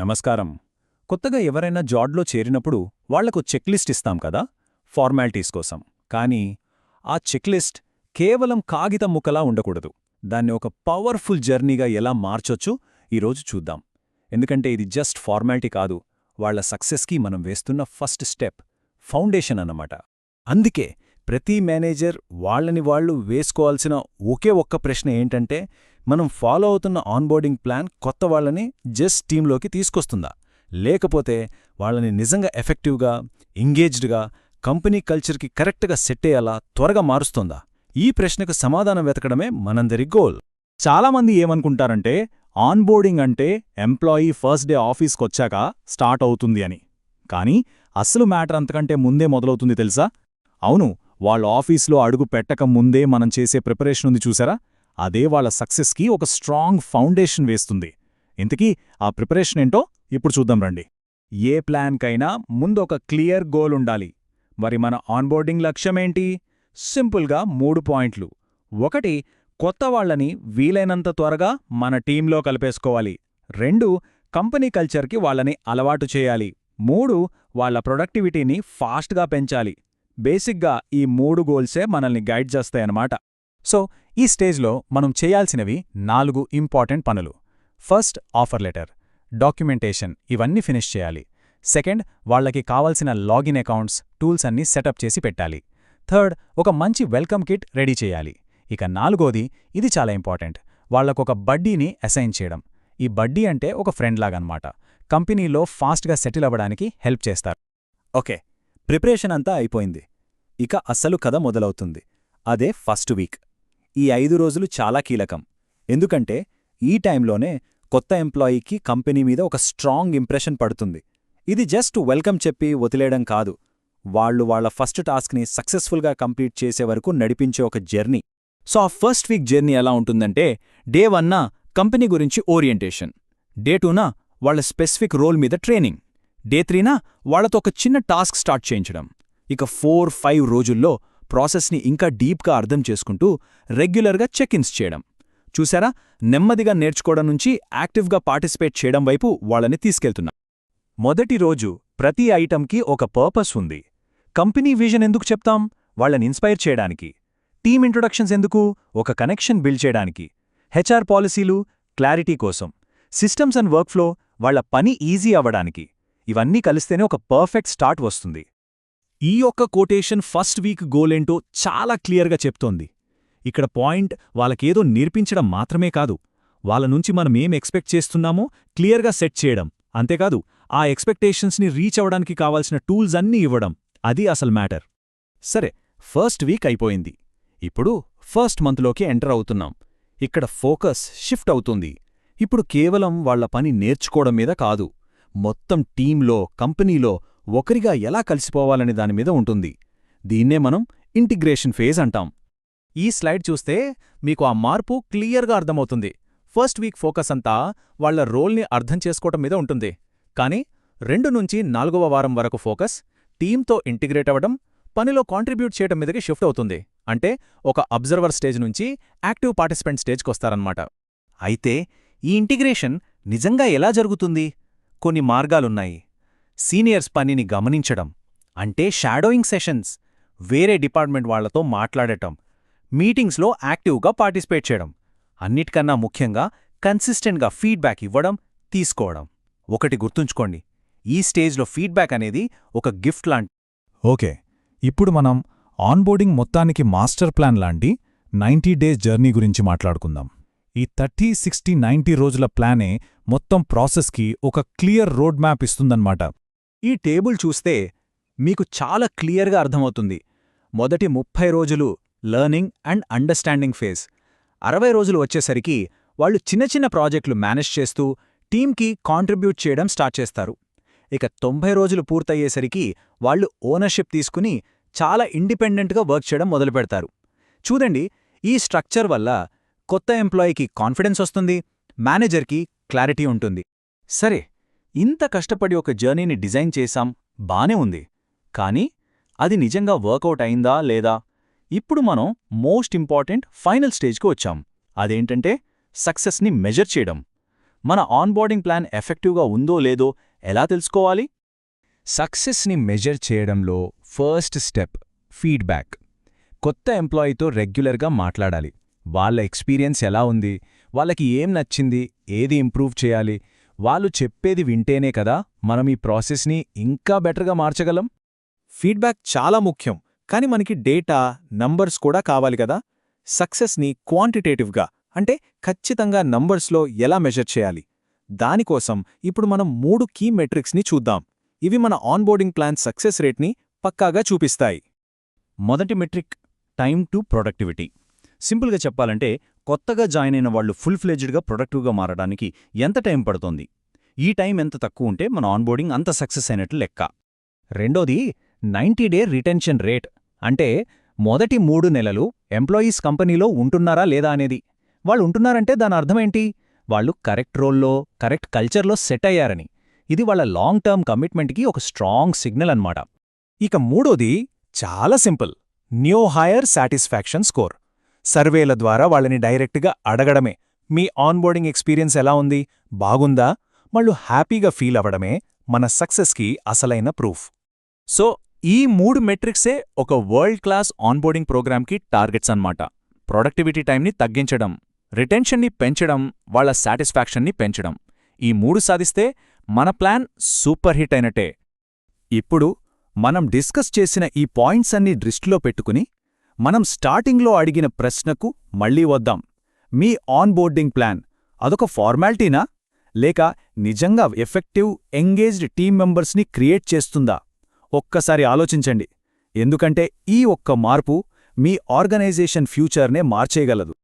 నమస్కారం. కొత్తగా ఎవరైనా జాడ్లో చేరినప్పుడు వాళ్ళకు చెక్లిస్ట్ ఇస్తాం కదా ఫార్మాలిటీస్ కోసం. కానీ ఆ చెక్లిస్ట్ కేవలం కాగితం ముక్కలా ఉండకూడదు. దాన్ని ఒక పవర్ఫుల్ జర్నీగా ఎలా మార్చొచ్చు ఈరోజు చూద్దాం. ఎందుకంటే ఇది జస్ట్ ఫార్మాలిటీ కాదు వాళ్ళ సక్సెస్కి మనం వేస్తున్న ఫస్ట్ స్టెప్ ఫౌండేషన్ అన్నమాట. అందుకే ప్రతి మేనేజర్ వాళ్ళని వాళ్ళు వేసుకోవాల్సిన ఒకే ఒక్క ప్రశ్న ఏంటంటే మనం ఫాలో అవుతున్న ఆన్బోర్డింగ్ ప్లాన్ కొత్త వాళ్ళని జస్ట్ టీంలోకి తీసుకొస్తుందా? లేకపోతే వాళ్ళని నిజంగా ఎఫెక్టివ్గా ఎంగేజ్డ్గా కంపెనీ కల్చర్కి కరెక్ట్గా సెట్ అయ్యేలా త్వరగా మారుస్తోందా? ఈ ప్రశ్నకు సమాధానం వెతకడమే మనందరి గోల్ చాలామంది ఏమనుకుంటారంటే ఆన్బోర్డింగ్ అంటే ఎంప్లాయీ ఫస్ట్ డే ఆఫీస్కొచ్చాక స్టార్ట్ అవుతుంది అని. కానీ అసలు మ్యాటర్ అంతకంటే ముందే మొదలవుతుంది తెలుసా? అవును వాళ్ళ ఆఫీస్లో అడుగు పెట్టక ముందే మనం చేసే ప్రిపరేషన్ ఉంది చూసారా? అదే వాళ్ళ సక్సెస్కి ఒక స్ట్రాంగ్ ఫౌండేషన్ వేస్తుంది. ఇంతకీ ఆ ప్రిపరేషన్ ఏంటో ఇప్పుడు చూద్దాం రండి. ఏ ప్లాన్కైనా ముందు ఒక క్లియర్ గోల్ ఉండాలి. మరి మన ఆన్బోర్డింగ్ లక్ష్యమేంటి సింపుల్గా మూడు పాయింట్లు. ఒకటి కొత్త వాళ్ళని వీలైనంత త్వరగా మన టీంలో కలిపేసుకోవాలి. రెండు కంపెనీ కల్చర్కి వాళ్ళని అలవాటు చేయాలి. మూడు వాళ్ళ ప్రొడక్టివిటీని ఫాస్ట్గా పెంచాలి. బేసిక్గా ఈ మూడు గోల్సే మనల్ని గైడ్ చేస్తాయన్నమాట. సో ఈ స్టేజ్లో మనం చేయాల్సినవి నాలుగు ఇంపార్టెంట్ పనులు. ఫస్ట్ ఆఫర్ లెటర్ డాక్యుమెంటేషన్ ఇవన్నీ ఫినిష్ చేయాలి. సెకండ్ వాళ్ళకి కావాల్సిన లాగిన్ అకౌంట్స్ టూల్స్ అన్నీ సెటప్ చేసి పెట్టాలి. థర్డ్ ఒక మంచి వెల్కమ్ కిట్ రెడీ చేయాలి. ఇక నాలుగోది ఇది చాలా ఇంపార్టెంట్ వాళ్ళకొక బడ్డీని అసైన్ చేయడం. ఈ బడ్డీ అంటే ఒక ఫ్రెండ్ లాగనమాట. కంపెనీలో ఫాస్ట్గా సెటిల్ అవ్వడానికి హెల్ప్ చేస్తారు. ఓకే ప్రిపరేషన్ అంతా అయిపోయింది. ఇక అస్సలు కథ మొదలవుతుంది. అదే ఫస్ట్ వీక్. ఈ ఐదు రోజులు చాలా కీలకం. ఎందుకంటే ఈ టైంలోనే కొత్త ఎంప్లాయీకి కంపెనీ మీద ఒక స్ట్రాంగ్ ఇంప్రెషన్ పడుతుంది. ఇది జస్ట్ వెల్కమ్ చెప్పి వదిలేయడం కాదు. వాళ్ళు వాళ్ళ ఫస్ట్ టాస్క్ని సక్సెస్ఫుల్గా కంప్లీట్ చేసే వరకు నడిపించే ఒక జర్నీ. సో ఆ ఫస్ట్ వీక్ జర్నీ ఎలా ఉంటుందంటే డే వన్న కంపెనీ గురించి ఓరియంటేషన్. డే టూనా వాళ్ళ స్పెసిఫిక్ రోల్ మీద ట్రైనింగ్. డే త్రీనా వాళ్ళతో ఒక చిన్న టాస్క్ స్టార్ట్ చేయించడం. ఇక ఫోర్ ఫైవ్ రోజుల్లో ప్రాసెస్ని ఇంకా డీప్గా అర్థం చేసుకుంటూ రెగ్యులర్గా చెక్ ఇన్స్ చేయడం. చూసారా? నెమ్మదిగా నేర్చుకోవడం నుంచి యాక్టివ్గా పార్టిసిపేట్ చేయడం వైపు వాళ్ళని తీసుకెళ్తున్నా. మొదటి రోజు ప్రతి ఐటంకి ఒక పర్పస్ ఉంది. కంపెనీ విజన్ ఎందుకు చెప్తాం? వాళ్ళని ఇన్స్పైర్ చేయడానికి. టీమ్ ఇంట్రొడక్షన్స్ ఎందుకు? ఒక కనెక్షన్ బిల్డ్ చేయడానికి. హెచ్ఆర్ పాలసీలు క్లారిటీ కోసం. సిస్టమ్స్ అండ్ వర్క్ఫ్లో వాళ్ళ పని ఈజీ అవ్వడానికి. ఇవన్నీ కలిస్తేనే ఒక పర్ఫెక్ట్ స్టార్ట్ వస్తుంది. ఈ యొక్క కోటేషన్ ఫస్ట్ వీక్ గోలేంటో చాలా క్లియర్గా చెప్తోంది. ఇక్కడ పాయింట్ వాళ్ళకేదో నేర్పించడం మాత్రమే కాదు. వాళ్ళ నుంచి మనం ఏం ఎక్స్పెక్ట్ చేస్తున్నామో క్లియర్గా సెట్ చేయడం. అంతేకాదు ఆ ఎక్స్పెక్టేషన్స్ని రీచ్ అవడానికి కావాల్సిన టూల్స్ అన్నీ ఇవ్వడం. అది అసలు మ్యాటర్ సరే ఫస్ట్ వీక్ అయిపోయింది. ఇప్పుడు ఫస్ట్ మంత్లోకి ఎంటర్ అవుతున్నాం. ఇక్కడ ఫోకస్ షిఫ్ట్ అవుతుంది. ఇప్పుడు కేవలం వాళ్ళ పని నేర్చుకోవడం మీద కాదు. మొత్తం టీంలో కంపెనీలో ఒకరిగా ఎలా కలిసిపోవాలనే దానిమీద ఉంటుంది. దీన్నే మనం ఇంటిగ్రేషన్ ఫేజ్ అంటాం. ఈ స్లైడ్ చూస్తే మీకు ఆ మార్పు క్లియర్గా అర్థమవుతుంది. ఫస్ట్ వీక్ ఫోకస్ అంతా వాళ్ళ రోల్ని అర్థం చేసుకోవటం మీద ఉంటుంది. కానీ రెండు నుంచి నాలుగవ వారం వరకు ఫోకస్ టీంతో ఇంటిగ్రేట్ అవ్వడం పనిలో కాంట్రిబ్యూట్ చేయటం మీదకి షిఫ్ట్ అవుతుంది. అంటే ఒక అబ్జర్వర్ స్టేజ్ నుంచి యాక్టివ్ పార్టిసిపెంట్ స్టేజ్కొస్తారన్నమాట అయితే ఈ ఇంటిగ్రేషన్ నిజంగా ఎలా జరుగుతుంది? కొన్ని మార్గాలున్నాయి. సీనియర్స్ పనిని గమనించడం అంటే షాడోయింగ్ సెషన్స్ వేరే డిపార్ట్మెంట్ వాళ్ళతో మాట్లాడటం మీటింగ్స్లో యాక్టివ్గా పార్టిసిపేట్ చేయడం అన్నిటికన్నా ముఖ్యంగా కన్సిస్టెంట్గా ఫీడ్బ్యాక్ ఇవ్వడం తీసుకోవడం. ఒకటి గుర్తుంచుకోండి ఈ స్టేజ్లో ఫీడ్బ్యాక్ అనేది ఒక గిఫ్ట్ లాంటి ఓకే ఇప్పుడు మనం ఆన్బోర్డింగ్ మొత్తానికి మాస్టర్ ప్లాన్ లాంటి నైంటీ డేస్ జర్నీ గురించి మాట్లాడుకుందాం. ఈ థర్టీ సిక్స్టీ నైంటీ రోజుల ప్లానే మొత్తం ప్రాసెస్కి ఒక క్లియర్ రోడ్ మ్యాప్ ఇస్తుందన్నమాట. ఈ టేబుల్ చూస్తే మీకు చాలా క్లియర్గా అర్థమవుతుంది. మొదటి ముప్పై రోజులు లర్నింగ్ అండ్ అండర్స్టాండింగ్ ఫేజ్. అరవై రోజులు వచ్చేసరికి వాళ్ళు చిన్న చిన్న ప్రాజెక్టులు మేనేజ్ చేస్తూ టీంకి కాంట్రిబ్యూట్ చేయడం స్టార్ట్ చేస్తారు. ఇక తొంభై రోజులు పూర్తయ్యేసరికి వాళ్ళు ఓనర్షిప్ తీసుకుని చాలా ఇండిపెండెంట్గా వర్క్ చేయడం మొదలుపెడతారు చూడండి ఈ స్ట్రక్చర్ వల్ల కొత్త ఎంప్లాయీకి కాన్ఫిడెన్స్ వస్తుంది మేనేజర్కి క్లారిటీ ఉంటుంది. సరే ఇంత కష్టపడి ఒక జర్నీని డిజైన్ చేశాం బానే ఉంది. కానీ అది నిజంగా వర్కౌట్ అయిందా లేదా? ఇప్పుడు మనం మోస్ట్ ఇంపార్టెంట్ ఫైనల్ స్టేజ్కు వచ్చాం. అదేంటంటే సక్సెస్ని మెజర్ చేయడం. మన ఆన్బోర్డింగ్ ప్లాన్ ఎఫెక్టివ్గా ఉందో లేదో ఎలా తెలుసుకోవాలి? సక్సెస్ని మెజర్ చేయడంలో ఫస్ట్ స్టెప్ ఫీడ్బ్యాక్. కొత్త ఎంప్లాయీతో రెగ్యులర్గా మాట్లాడాలి. వాళ్ళ ఎక్స్పీరియన్స్ ఎలా ఉంది? వాళ్ళకి ఏం నచ్చింది? ఏది ఇంప్రూవ్ చేయాలి? వాళ్ళు చెప్పేది వింటేనే కదా మనం ఈ ప్రాసెస్ని ఇంకా బెటర్గా మార్చగలం? ఫీడ్బ్యాక్ చాలా ముఖ్యం కానీ మనకి డేటా నంబర్స్ కూడా కావాలి కదా? సక్సెస్ని క్వాంటిటేటివ్గా అంటే ఖచ్చితంగా నంబర్స్లో ఎలా మెజర్ చేయాలి? దానికోసం ఇప్పుడు మనం మూడు కీ మెట్రిక్స్ని చూద్దాం. ఇవి మన ఆన్బోర్డింగ్ ప్లాన్ సక్సెస్ రేట్ని పక్కాగా చూపిస్తాయి. మొదటి మెట్రిక్ టైం టు ప్రొడక్టివిటీ. సింపుల్గా చెప్పాలంటే కొత్తగా జాయిన్ అయిన వాళ్ళు ఫుల్ ఫ్లెజ్డ్గా ప్రొడక్టివ్గా మారడానికి ఎంత టైం పడుతోంది? ఈ టైం ఎంత తక్కువ ఉంటే మన ఆన్బోర్డింగ్ అంత సక్సెస్ అయినట్లు లెక్క. రెండోది నైంటీ డే రిటెన్షన్ రేట్. అంటే మొదటి మూడు నెలలు ఎంప్లాయీస్ కంపెనీలో ఉంటున్నారా లేదా అనేది. వాళ్ళు ఉంటున్నారంటే దాని అర్థమేంటి వాళ్ళు కరెక్ట్ రోల్లో కరెక్ట్ కల్చర్లో సెట్ అయ్యారని. ఇది వాళ్ళ లాంగ్ టర్మ్ కమిట్మెంట్కి ఒక స్ట్రాంగ్ సిగ్నల్ అన్నమాట. ఇక మూడోది చాలా simple. New hire satisfaction score. సర్వేల ద్వారా వాళ్ళని డైరెక్ట్గా అడగడమే. మీ ఆన్బోర్డింగ్ ఎక్స్పీరియన్స్ ఎలా ఉంది? బాగుందా? వాళ్ళు హ్యాపీగా ఫీల్ అవ్వడమే మన సక్సెస్కి అసలైన ప్రూఫ్. సో ఈ మూడు మెట్రిక్సే ఒక వరల్డ్ క్లాస్ ఆన్బోర్డింగ్ ప్రోగ్రామ్కి టార్గెట్స్ అన్నమాట. ప్రొడక్టివిటీ టైంని తగ్గించడం రిటెన్షన్ని పెంచడం వాళ్ళ సాటిస్ఫాక్షన్ని పెంచడం. ఈ మూడు సాధిస్తే మన ప్లాన్ సూపర్ హిట్ అయినట్టే. ఇప్పుడు మనం డిస్కస్ చేసిన ఈ పాయింట్స్ అన్ని దృష్టిలో పెట్టుకుని మనం స్టార్టింగ్లో అడిగిన ప్రశ్నకు మళ్ళీ వద్దాం. మీ ఆన్బోర్డింగ్ ప్లాన్ అదొక ఫార్మాలిటీనా? లేక నిజంగా ఎఫెక్టివ్ ఎంగేజ్డ్ టీం మెంబర్స్ని క్రియేట్ చేస్తుందా? ఒక్కసారి ఆలోచించండి. ఎందుకంటే ఈ ఒక్క మార్పు మీ ఆర్గనైజేషన్ ఫ్యూచర్నే మార్చేయగలదు.